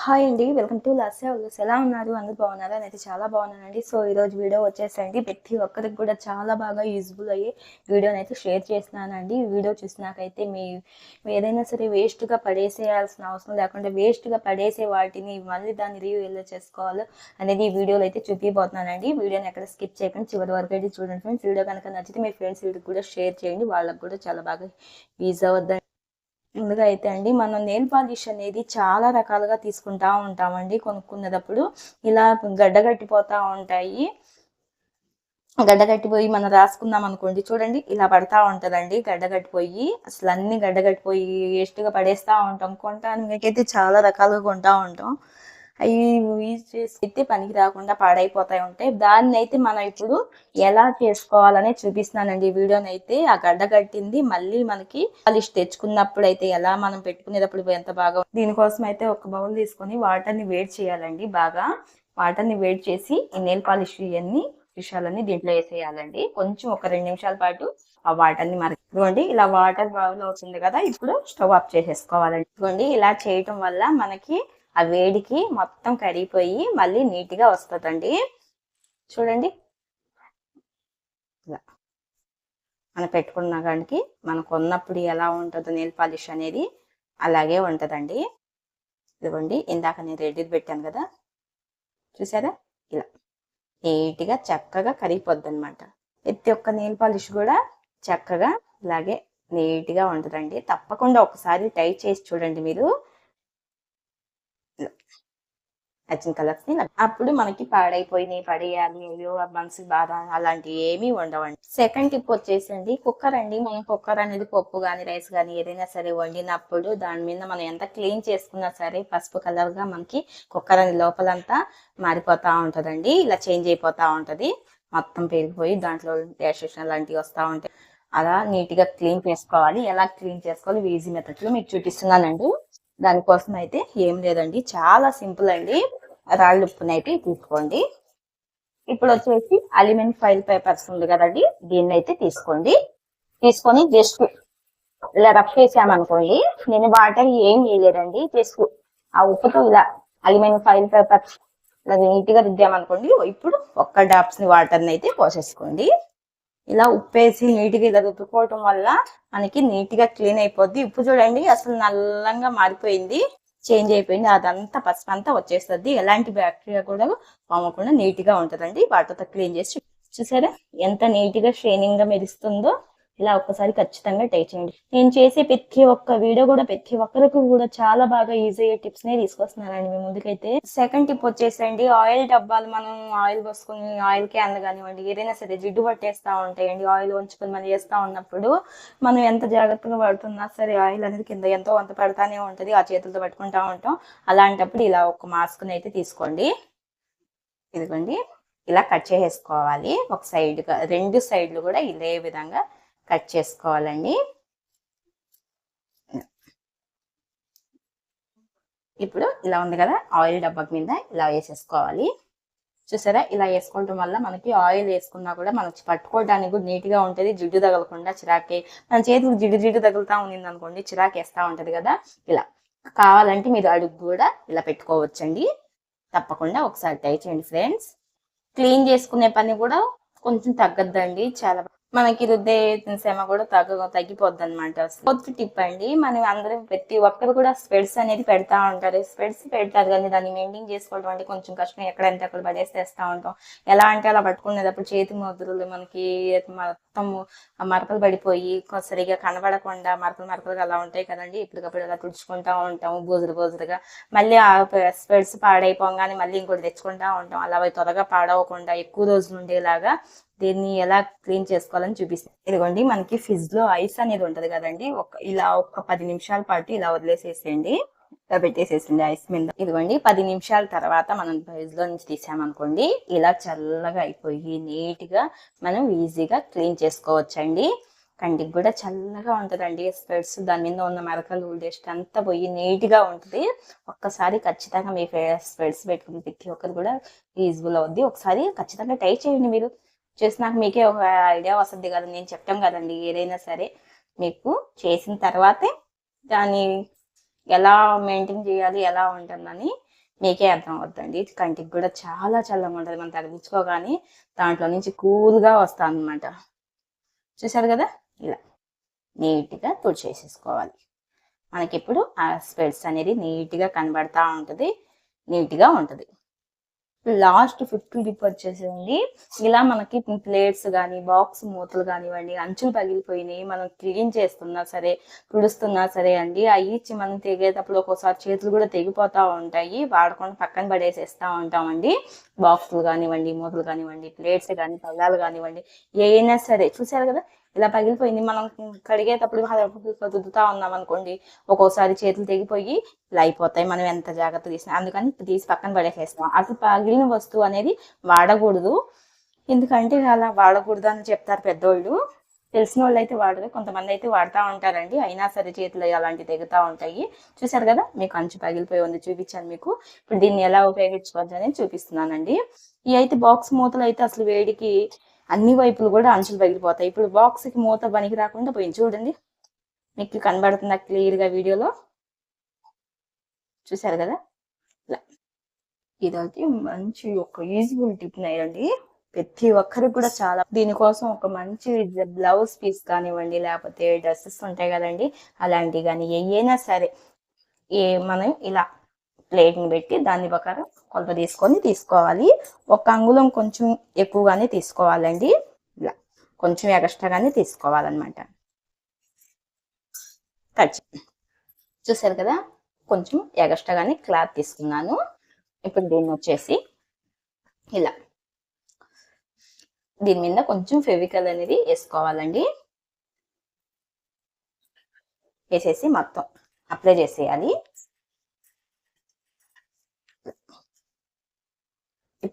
Hi అండి welcome to Lasya vlogs ఎలా ఉన్నారు? అందరు బాగున్నారా? నేనైతే చాలా బాగున్నానండి. సో ఈరోజు వీడియో వచ్చేసండి ప్రతి ఒక్కరికి కూడా చాలా బాగా యూజ్ఫుల్ అయ్యే వీడియోని అయితే షేర్ చేస్తున్నానండి. వీడియో చూసినాకైతే మీ ఏదైనా సరే వేస్ట్గా పడేసేయాల్సిన అవసరం లేకుండా వేస్ట్గా పడేసే వాటిని మళ్ళీ దాన్ని రివ్యూ ఎలా చేసుకోవాలో అనేది ఈ వీడియోలో అయితే చూపిపోతున్నానండి వీడియోని ఎక్కడ స్కిప్ చేయకుండా చివరి వరకు అయితే చూడండి ఫ్రెండ్స్ వీడియో కనుక నచ్చితే మీ ఫ్రెండ్స్ వీడికి కూడా షేర్ చేయండి. వాళ్ళకి కూడా చాలా బాగా యూజ్ అవుద్దండి. ముందుగా అయితే అండి మనం నెయిల్ పాలిష్ అనేది చాలా రకాలుగా తీసుకుంటా ఉంటామండి కొనుక్కునేటప్పుడు. ఇలా గడ్డగట్టిపోతా ఉంటాయి. గడ్డగట్టిపోయి మనం రాసుకుందాం అనుకోండి చూడండి ఇలా పడతా ఉంటదండి గడ్డగట్టిపోయి. అసలు అన్ని గడ్డగట్టిపోయి వేస్ట్గా పడేస్తా ఉంటాం. కొంటానికైతే చాలా రకాలుగా కొంటా ఉంటాం. అవి యూజ్ చేసి అయితే పనికి రాకుండా పాడైపోతాయి ఉంటాయి. దాన్ని అయితే మనం ఇప్పుడు ఎలా చేసుకోవాలని చూపిస్తున్నానండి. ఈ వీడియోని అయితే ఆ గడ్డ కట్టింది. మళ్ళీ మనకి పాలిష్ తెచ్చుకున్నప్పుడు అయితే ఎలా మనం పెట్టుకునేటప్పుడు ఎంత బాగా దీనికోసం అయితే ఒక బౌల్ తీసుకొని వాటర్ని వేడి చేయాలండి బాగా. వాటర్ని వేడి చేసి ఈ నెయిల్ పాలిష్ ఇవన్నీ విషయాలన్నీ దీంట్లో వేసేయాలండి. కొంచెం ఒక రెండు నిమిషాల పాటు ఆ వాటర్ని మరి ఇదిగోండి ఇలా వాటర్ బాగా అవుతుంది కదా ఇప్పుడు స్టవ్ ఆఫ్ చేసేసుకోవాలండి. ఇదిగోండి ఇలా చేయటం వల్ల మనకి ఆ వేడికి మొత్తం కరిగిపోయి మళ్ళీ నీట్గా వస్తుందండి. చూడండి. ఇలా. మనం పెట్టుకున్న కాడికి మనం ఉన్నప్పుడు ఎలా ఉంటుందో నెయిల్ పాలిష్ అనేది అలాగే ఉంటుందండి. ఇదిగోండి ఇందాక నేను రెడీ పెట్టాను కదా. చూసారా? ఇలా. నీట్గా చక్కగా కరిగిపోద్ది అనమాట ప్రతి ఒక్క నెయిల్ పాలిష్ కూడా చక్కగా ఇలాగే నీట్గా ఉంటుందండి. తప్పకుండా ఒకసారి ట్రై చేసి చూడండి మీరు. నచ్చిన కలర్స్ని అప్పుడు మనకి పాడైపోయినాయి పడేయాలి అయ్యో మనసు బాధ అలాంటివి ఏమీ ఉండవండి. సెకండ్ టిప్ వచ్చేసండి కుక్కర్ అండి. మనం కుక్కర్ అనేది పప్పు కానీ రైస్ కానీ ఏదైనా సరే వండినప్పుడు దాని మీద మనం ఎంత క్లీన్ చేసుకున్నా సరే పసుపు కలర్గా మనకి కుక్కర్ అనేది లోపలంతా మారిపోతా ఉంటదండి. ఇలా చేంజ్ అయిపోతా ఉంటది. మొత్తం పెరిగిపోయి దాంట్లో డాషెస్ అలాంటివి వస్తూ ఉంటాయి. అలా నీట్గా క్లీన్ చేసుకోవాలి. ఎలా క్లీన్ చేసుకోవాలి? ఈజీ మెథడ్లో మీకు చూపిస్తున్నానండి. దానికోసం అయితే ఏం లేదండి. చాలా సింపుల్ అండి. రాళ్ళు ఉప్పుని అయితే తీసుకోండి. ఇప్పుడు వచ్చేసి అల్యూమినియం ఫైల్ పేపర్స్ ఉంది కదండి. దీన్ని అయితే తీసుకోండి. తీసుకొని జస్ట్ ఇలా రఫ్ చేసామనుకోండి నేను వాటర్ ఏం వేయలేదండి. జస్ట్ ఆ ఉప్పుతో ఇలా అల్యూమినియం ఫైల్ పేపర్స్ ఇలా నీట్గా రుద్దామనుకోండి ఇప్పుడు ఒక్క డ్రాప్స్ని వాటర్ని అయితే పోసేసుకోండి. ఇలా ఉప్పేసి నీట్గా ఇలా రుద్దుకోవటం వల్ల మనకి నీట్గా క్లీన్ అయిపోద్ది. ఉప్పు చూడండి అసలు నల్లంగా మారిపోయింది. చేంజ్ అయిపోయింది. అదంతా పసుపు అంతా వచ్చేస్తుంది. ఎలాంటి బ్యాక్టీరియా కూడా పోమకుండా నీట్గా ఉంటుందండి. వాటితో క్లీన్ చేసి చూసారా? ఎంత నీట్గా గా మెరుస్తుందో. ఇలా ఒక్కసారి ఖచ్చితంగా ట్రై చేయండి. నేను చేసే ప్రతి ఒక్క వీడియో కూడా ప్రతి ఒక్కరికి కూడా చాలా బాగా ఈజీ అయ్యే టిప్స్ నే తీసుకొస్తున్నానండి మీ ముందుకైతే. సెకండ్ టిప్ వచ్చేసండి ఆయిల్ డబ్బాలు మనం ఆయిల్ పోసుకుని ఆయిల్ క్యాన్ కానివ్వండి ఏదైనా సరే జిడ్డు పట్టేస్తా ఉంటాయండి. ఆయిల్ ఉంచుకొని మనం చేస్తా ఉన్నప్పుడు మనం ఎంత జాగ్రత్తగా పడుతున్నా సరే ఆయిల్ అనేది కింద ఎంతో అంత పడతానే ఉంటుంది ఆ చేతులతో పట్టుకుంటా ఉంటాం. అలాంటప్పుడు ఇలా ఒక మాస్క్ అయితే తీసుకోండి. ఇదిగోండి ఇలా కట్ చేసేసుకోవాలి. ఒక సైడ్ రెండు సైడ్లు కూడా ఇదే విధంగా కట్ చేసుకోవాలండి. ఇప్పుడు ఇలా ఉంది కదా ఆయిల్ డబ్బా మీద ఇలా వేసేసుకోవాలి. చూసారా? ఇలా వేసుకోవటం వల్ల మనకి ఆయిల్ వేసుకున్నా కూడా మనకి పట్టుకోవడానికి కూడా నీట్గా జిడ్డు తగలకుండా చిరాకే. మన చేతికి జిడ్డు జిడ్డు తగులుతా ఉండింది అనుకోండి చిరాకు వేస్తా ఉంటది కదా. ఇలా కావాలంటే మీరు అడుగు కూడా ఇలా పెట్టుకోవచ్చండి. తప్పకుండా ఒకసారి ట్రై చేయండి ఫ్రెండ్స్. క్లీన్ చేసుకునే పని కూడా కొంచెం తగ్గద్దండి చాలా మనకి రుద్దే శ్రమ కూడా తగ్గ తగ్గిపోద్ది అనమాట ఫోర్త్ టిప్ అండి మనం అందరం ప్రతి ఒక్కరు కూడా స్పెడ్స్ అనేది పెడతా ఉంటారు. స్పెడ్స్ పెడతారు కానీ దాన్ని మెయింటైన్ చేసుకోవడం అంటే కొంచెం కష్టం. ఎక్కడంటే అక్కడ పడేసేస్తా ఉంటాం. ఎలా అంటే అలా పట్టుకునేటప్పుడు చేతి ముద్రలు మనకి మొత్తం మరకలు పడిపోయి సరిగా కనబడకుండా మరకలు మరకలుగా అలా ఉంటాయి కదండి. ఇప్పటికప్పుడు అలా తుడుచుకుంటా ఉంటాం బోజులు బోజులుగా. మళ్ళీ ఆ స్పెడ్స్ పాడైపోగానే మళ్ళీ ఇంకోటి తెచ్చుకుంటా ఉంటాం. అలా అవి త్వరగా పాడవకుండా ఎక్కువ రోజులు ఉండేలాగా దీన్ని ఎలా క్లీన్ చేసుకోవాలని చూపిస్తాను ఇదిగోండి మనకి ఫ్రిడ్జ్లో ఐస్ అనేది ఉంటది కదండి. ఒక ఇలా ఒక పది నిమిషాల పాటు ఇలా వదిలేసేసేయండి. ఇలా పెట్టేసేసింది ఐస్ మీద. ఇదిగోండి పది నిమిషాల తర్వాత మనం ఫ్రిడ్జ్లో నుంచి తీసామనుకోండి ఇలా చల్లగా అయిపోయి నీట్గా మనం ఈజీగా క్లీన్ చేసుకోవచ్చండి. కంటికి కూడా చల్లగా ఉంటుందండి. స్పెడ్స్ దాని మీద ఉన్న మరకలు డస్ట్ అంతా పోయి నీట్గా ఉంటుంది. ఒక్కసారి ఖచ్చితంగా మీ స్పెడ్స్ పెట్టుకుని ప్రతి ఒక్కరు కూడా యూజ్ఫుల్ అవుద్ది. ఒకసారి ఖచ్చితంగా ట్రై చేయండి మీరు. చేసినాక మీకే ఒక ఐడియా వస్తుంది కదా నేను చెప్తాం కదండి ఏదైనా సరే. మీకు చేసిన తర్వాతే దాన్ని ఎలా మెయింటైన్ చేయాలి ఎలా ఉంటుందని మీకే అర్థం అవుతుందండి కంటికి కూడా చాలా చల్లగా ఉంటుంది మనం తగ్గించుకోగానే దాంట్లో నుంచి కూల్గా వస్తాను అనమాట చూసారు కదా? ఇలా నీట్గా తుడిచేసేసుకోవాలి మనకి ఇప్పుడు ఆ స్పెడ్స్ అనేది నీట్గా కనబడతా ఉంటుంది నీట్గా ఉంటుంది. లాస్ట్ ఫిఫ్టీ డిప్ వచ్చేసింది. ఇలా మనకి ప్లేట్స్ కానీ బాక్స్ మూతలు కానివ్వండి అంచులు పగిలిపోయినాయి. మనం క్లీన్ చేస్తున్నా సరే తుడుస్తున్నా సరే అండి అవి ఇచ్చి మనం తెగేటప్పుడు ఒక్కోసారి చేతులు కూడా తెగిపోతూ ఉంటాయి. వాడకుండా పక్కన పడేసేస్తూ ఉంటామండి. బాక్సులు కానివ్వండి మూతలు కానివ్వండి ప్లేట్స్ కానీ పళ్ళాలు కానివ్వండి ఏమైనా సరే. చూసారు కదా? ఇలా పగిలిపోయింది. మనం కడిగేటప్పుడు దుద్దుతా ఉన్నాం అనుకోండి. ఒక్కోసారి చేతులు తెగిపోయి ఇలా అయిపోతాయి. మనం ఎంత జాగ్రత్త తీసినా అందుకని తీసి పక్కన పడేసేస్తాం. అసలు పగిలిన వస్తువు అనేది వాడకూడదు. ఎందుకంటే అలా వాడకూడదు అని చెప్తారు పెద్దోళ్ళు. తెలిసిన వాళ్ళు అయితే వాడరు. కొంతమంది అయితే వాడుతూ ఉంటారండి. అయినా సరే చేతులు అలాంటివి తెగుతూ ఉంటాయి. చూసారు కదా మీకు అంచు పగిలిపోయి ఉంది. చూపించాను మీకు. ఇప్పుడు దీన్ని ఎలా ఉపయోగించుకోవచ్చు అనేది చూపిస్తున్నానండి. ఈ అయితే బాక్స్ మూతలు అయితే అసలు వేడికి అన్ని వైపులు కూడా అంచులు పగిలిపోతాయి. ఇప్పుడు బాక్స్కి మూత పనికి రాకుండా పోయింది. చూడండి. మీకు కనబడుతుందా క్లియర్గా వీడియోలో. చూసారు కదా? ఇలా. ఇదైతే మంచి ఒక యూజ్ఫుల్ టిప్ అండి ప్రతి ఒక్కరికి కూడా చాలా దీనికోసం ఒక మంచి బ్లౌజ్ పీస్ కానివ్వండి లేకపోతే డ్రెస్సెస్ ఉంటాయి కదండి. అలాంటివి కానీ ఏయైనా సరే ఏ మనం ఇలా ప్లేట్ని పెట్టి దాని ప్రకారం కొలత తీసుకొని తీసుకోవాలి. ఒక అంగుళం కొంచెం ఎక్కువగానే తీసుకోవాలండి. ఇలా కొంచెం ఎగస్ట్రాగానే తీసుకోవాలన్నమాట. కట్ చూసారు కదా? కొంచెం ఎగస్ట్రాగానే క్లాత్ తీసుకున్నాను. ఇప్పుడు దీన్ని వచ్చేసి ఇలా దీని మీద కొంచెం ఫెవికల్ అనేది వేసుకోవాలండి. వేసేసి మొత్తం అప్లై చేసేయాలి.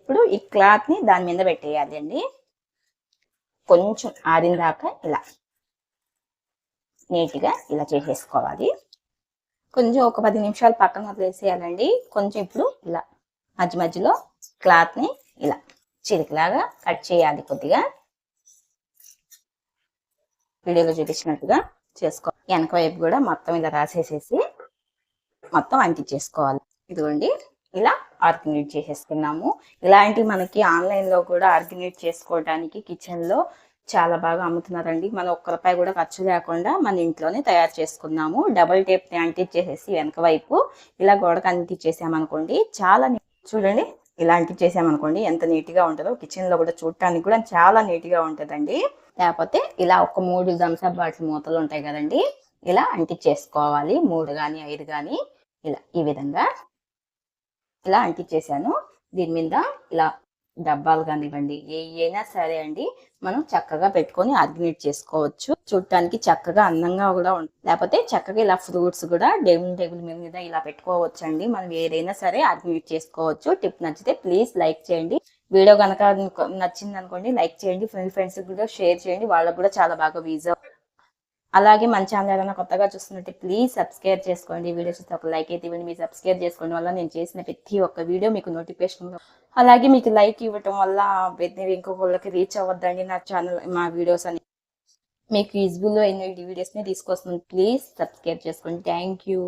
ఇప్పుడు ఈ క్లాత్ని దాని మీద పెట్టేయాలి అండి. కొంచెం ఆరిన దాకా ఇలా నీట్గా ఇలా చేసేసుకోవాలి. కొంచెం ఒక పది నిమిషాలు పక్కన వదిలేసేయాలండి. కొంచెం ఇప్పుడు ఇలా మధ్య మధ్యలో క్లాత్ని ఇలా చిరికిలాగా కట్ చేయాలి కొద్దిగా. వీడియోలో చూపించినట్టుగా చేసుకో వెనక వైపు కూడా మొత్తం ఇలా రాసేసేసి మొత్తం అంటించేసుకోవాలి. ఇదిగోండి. ఇలా ఆర్గనైట్ చేసేసుకున్నాము. ఇలాంటివి మనకి ఆన్లైన్లో కూడా ఆర్గనైట్ చేసుకోవడానికి కిచెన్లో చాలా బాగా అమ్ముతున్నారండి. మనం ఒక్క రూపాయి కూడా ఖర్చు లేకుండా మన ఇంట్లోనే తయారు చేసుకున్నాము. డబల్ టేప్ని అంటించేసేసి వెనక వైపు ఇలా గోడకు అంటించేసామనుకోండి చాలా చూడండి ఇలా అంటించేసామనుకోండి ఎంత నీట్గా ఉంటుందో. కిచెన్లో కూడా చూడటానికి కూడా చాలా నీట్గా ఉంటుందండి. లేకపోతే ఇలా ఒక మూడు థమ్స్అప్ బాటిల్ మూతలు ఉంటాయి కదండి ఇలా అంటించేసుకోవాలి. మూడు కానీ ఐదు కానీ ఇలా ఈ విధంగా ఇలా అంటించేసాను దీని మీద ఇలా డబ్బాలు కానివ్వండి ఏయైనా సరే అండి మనం చక్కగా పెట్టుకొని ఆర్గనైట్ చేసుకోవచ్చు. చూడటానికి చక్కగా అందంగా కూడా ఉంటుంది లేకపోతే చక్కగా ఇలా ఫ్రూట్స్ కూడా డైనింగ్ టేబుల్ మీద ఇలా పెట్టుకోవచ్చు అండి మనం ఏదైనా సరే ఆర్గనైట్ చేసుకోవచ్చు. టిప్ నచ్చితే ప్లీజ్ లైక్ చేయండి. వీడియో కనుక నచ్చింది అనుకోండి లైక్ చేయండి. ఫ్రెండ్స్ కూడా షేర్ చేయండి. వాళ్ళకు కూడా చాలా బాగా వీజా అలాగే మన ఛానల్ ఏదైనా కొత్తగా చూస్తున్నట్టే ప్లీజ్ సబ్స్క్రైబ్ చేసుకోండి. వీడియో చూస్తే ఒక లైక్ అయితే ఇవ్వండి. మీరు సబ్స్క్రైబ్ చేసుకోవడం వల్ల నేను చేసిన ప్రతి ఒక్క వీడియో మీకు నోటిఫికేషన్ అలాగే మీకు లైక్ ఇవ్వటం వల్ల ఇంకొకళ్ళకి రీచ్ అవ్వద్దండి నా ఛానల్ మా వీడియోస్ అని. మీకు యూజ్ఫుల్ అయిన వీడియోస్ని తీసుకొస్తుంది ప్లీజ్ సబ్స్క్రైబ్ చేసుకోండి. Thank you